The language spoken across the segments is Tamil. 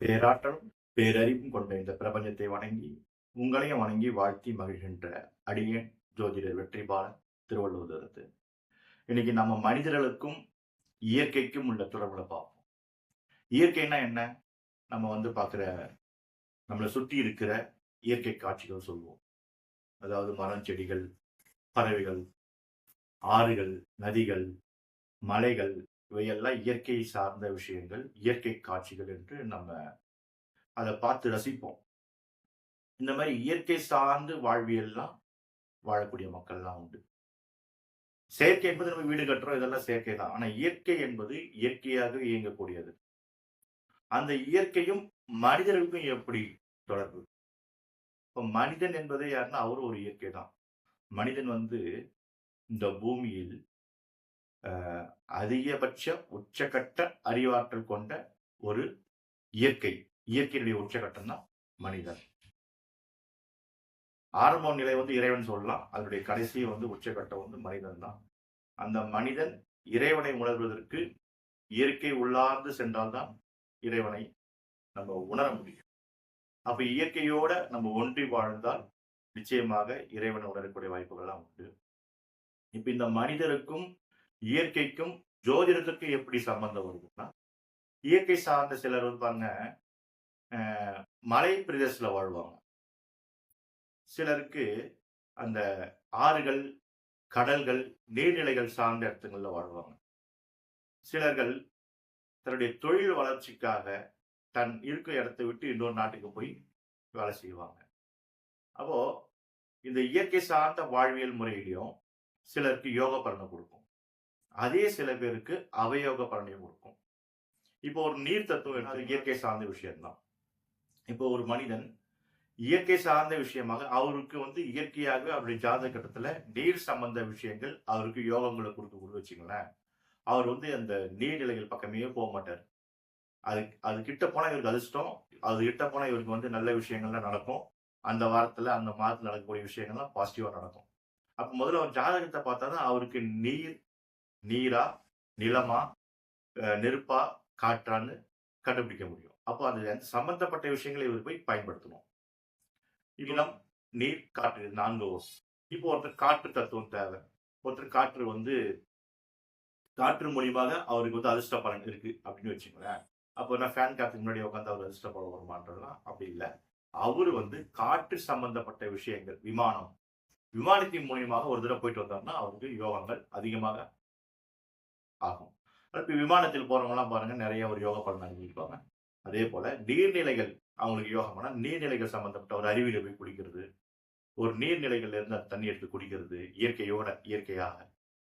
பேராற்றலும் பேரறிவும் கொண்ட இந்த பிரபஞ்சத்தை வணங்கி உங்களையும் வணங்கி வாழ்த்தி மகிழ்கின்ற அடியேன் ஜோதிடர் வெற்றிபாலன் திருவள்ளுவதற்கு. இன்னைக்கு நம்ம மனிதர்களுக்கும் இயற்கைக்கும் உள்ள தொடர்புல பார்ப்போம். இயற்கைன்னா என்ன? நம்ம வந்து பார்க்குற நம்மளை சுற்றி இருக்கிற இயற்கை காட்சிகள் சொல்லுவோம் அதாவது மரம் செடிகள் பறவைகள் ஆறுகள் நதிகள் மலைகள் இவையெல்லாம் இயற்கையை சார்ந்த விஷயங்கள் இயற்கை காட்சிகள் என்று நம்ம அதை பார்த்து ரசிப்போம். இந்த மாதிரி இயற்கை சார்ந்து வாழ்வியல்லாம் வாழக்கூடிய மக்கள்லாம் உண்டு. செயற்கை என்பது நம்ம வீடு கட்டுறோம் இதெல்லாம் செயற்கை தான். ஆனால் இயற்கை என்பது இயற்கையாக இயங்கக்கூடியது. அந்த இயற்கையும் மனிதர்களுக்கும் எப்படி தொடர்பு? இப்போ மனிதன் என்பதே யாருன்னா அவரும் ஒரு இயற்கை தான். மனிதன் வந்து இந்த பூமியில் அதிகபட்ச உச்சகட்ட அறிவாற்றல் கொண்ட ஒரு இயற்கை. இயற்கையினுடைய உச்சகட்டம் தான் மனிதன். ஆரம்ப நிலை வந்து இறைவன் சொல்லலாம். அதனுடைய கடைசி வந்து உச்சகட்டம் வந்து மனிதன் தான். அந்த மனிதன் இறைவனை உணர்வதற்கு இயற்கை உள்ளார்ந்து சென்றால்தான் இறைவனை நம்ம உணர முடியும். அப்ப இயற்கையோட நம்ம ஒன்றி வாழ்ந்தால் நிச்சயமாக இறைவனை உணரக்கூடிய வாய்ப்புகள்லாம் உண்டு. இப்ப இந்த மனிதருக்கும் இயற்கைக்கும் ஜோதிடத்துக்கும் எப்படி சம்பந்தம் வருதுன்னா இயற்கை சார்ந்த சிலர் வந்து பாருங்க மலை பிரதேசத்தில் வாழ்வாங்க. சிலருக்கு அந்த ஆறுகள் கடல்கள் நீர்நிலைகள் சார்ந்த இடத்துங்களில் வாழ்வாங்க. சிலர்கள் தன்னுடைய தொழில் வளர்ச்சிக்காக தன் இருக்கிற இடத்தை விட்டு இன்னொரு நாட்டுக்கு போய் வேலை செய்வாங்க. அப்போ இந்த இயற்கை சார்ந்த வாழ்வியல் முறையிலையும் சிலருக்கு யோக பலனை கொடுக்கும். அதே சில பேருக்கு அவயோக பலனையும் கொடுக்கும். இப்போ ஒரு நீர் தத்துவம் அது இயற்கை சார்ந்த விஷயம்தான். இப்போ ஒரு மனிதன் இயற்கை சார்ந்த விஷயமாக அவருக்கு வந்து இயற்கையாகவே அவருடைய ஜாதக கட்டத்துல நீர் சம்பந்த விஷயங்கள் அவருக்கு யோகங்களை கொடுக்க கொடுத்து வச்சுங்களேன். அவர் வந்து அந்த நீர்நிலைகள் பக்கமே போக மாட்டார். அது அது கிட்ட போனா இவருக்கு அதிர்ஷ்டம் அது கிட்ட போனா இவருக்கு வந்து நல்ல விஷயங்கள்லாம் நடக்கும். அந்த வாரத்துல அந்த மாதத்துல நடக்கக்கூடிய விஷயங்கள்லாம் பாசிட்டிவா நடக்கும். அப்ப முதல்ல அவர் ஜாதகத்தை பார்த்தா தான் அவருக்கு நீர் நீரா நிலமா நெருப்பா காற்றான்னு கண்டுபிடிக்க முடியும். அப்போ அந்த சம்பந்தப்பட்ட விஷயங்களை இவர் போய் பயன்படுத்தணும். இளம் நீர் காற்று நான்கு ஓஸ். இப்போ ஒருத்தர் காற்று தத்துவம் தேவை. ஒருத்தர் காற்று வந்து காற்று மூலியமாக அவருக்கு வந்து அதிர்ஷ்ட பலன் இருக்கு அப்படின்னு வச்சுக்கோங்களேன். அப்போ நான் ஃபேன் காத்துக்கு முன்னாடி உட்காந்து அவர் அதிர்ஷ்ட பலன் வருமானதுலாம் அப்படி இல்லை. அவர் வந்து காற்று சம்பந்தப்பட்ட விஷயங்கள் விமானம் விமானத்தின் மூலியமாக ஒரு தடவை போயிட்டு வந்தாருன்னா அவருக்கு யோகங்கள் அதிகமாக ஆகும். இப்போ விமானத்தில் போகிறவங்கலாம் பாருங்கள் நிறைய ஒரு யோக பலன் அனுபவிப்பாங்க. அதே போல் நீர்நிலைகள் அவங்களுக்கு யோகம்னா நீர்நிலைகள் சம்மந்தப்பட்ட ஒரு அருவியில் போய் குடிக்கிறது ஒரு நீர்நிலைகள்ல இருந்து அந்த தண்ணி எடுத்து குடிக்கிறது இயற்கையோட இயற்கையாக.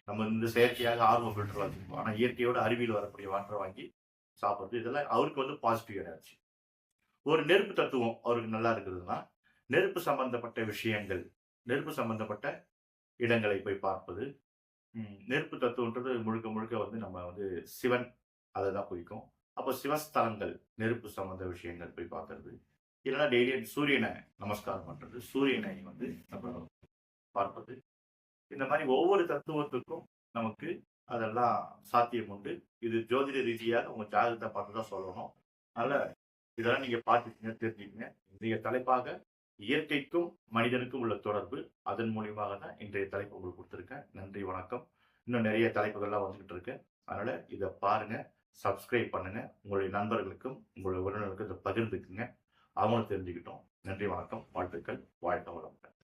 நம்ம இந்த செயற்கையாக ஆர்வம் ஃபில்டர் வச்சிருப்போம். ஆனால் இயற்கையோட அருவியில் வரக்கூடிய வாட்டரை வாங்கி சாப்பிடுறது இதெல்லாம் அவருக்கு வந்து பாசிட்டிவ் எனர்ஜி ஒரு நெருப்பு தத்துவம் அவருக்கு நல்லா இருக்குதுன்னா நெருப்பு சம்பந்தப்பட்ட விஷயங்கள் நெருப்பு சம்பந்தப்பட்ட இடங்களை போய் பார்ப்பது ம், நெருப்பு தத்துவன்றது முழுக்க முழுக்க வந்து நம்ம வந்து சிவன் அதை தான் குறிக்கும். அப்போ சிவஸ்தலங்கள் நெருப்பு சம்பந்த விஷயங்கள் போய் பார்க்கறது. இல்லைன்னா டெய்லி சூரியனை நமஸ்காரம் பண்றது. சூரியனை வந்து நம்ம பார்ப்பது. இந்த மாதிரி ஒவ்வொரு தத்துவத்துக்கும் நமக்கு அதெல்லாம் சாத்தியம் உண்டு. இது ஜோதிட ரீதியாக உங்க ஜாதகத்தை பார்த்து தான் சொல்லணும். அதனால இதெல்லாம் நீங்க பார்த்துக்கீங்க தெரிஞ்சுக்கங்க. இன்றைய தலைப்பாக இயற்கைக்கும் மனிதனுக்கும் உள்ள தொடர்பு அதன் மூலியமாக தான் இன்றைய தலைப்பு உங்களுக்கு கொடுத்துருக்கேன். நன்றி வணக்கம். இன்னும் நிறைய தலைப்புகள்லாம் வந்துகிட்டு இருக்கு. அதனால இதை பாருங்க சப்ஸ்கிரைப் பண்ணுங்க. உங்களுடைய நண்பர்களுக்கும் உங்களுடைய உறவினர்களுக்கும் இதை பகிர்ந்துக்குங்க. அவங்களும் தெரிஞ்சுக்கிட்டோம். நன்றி வணக்கம். வாழ்த்துக்கள். வாழ்க்கை வளமுடன்.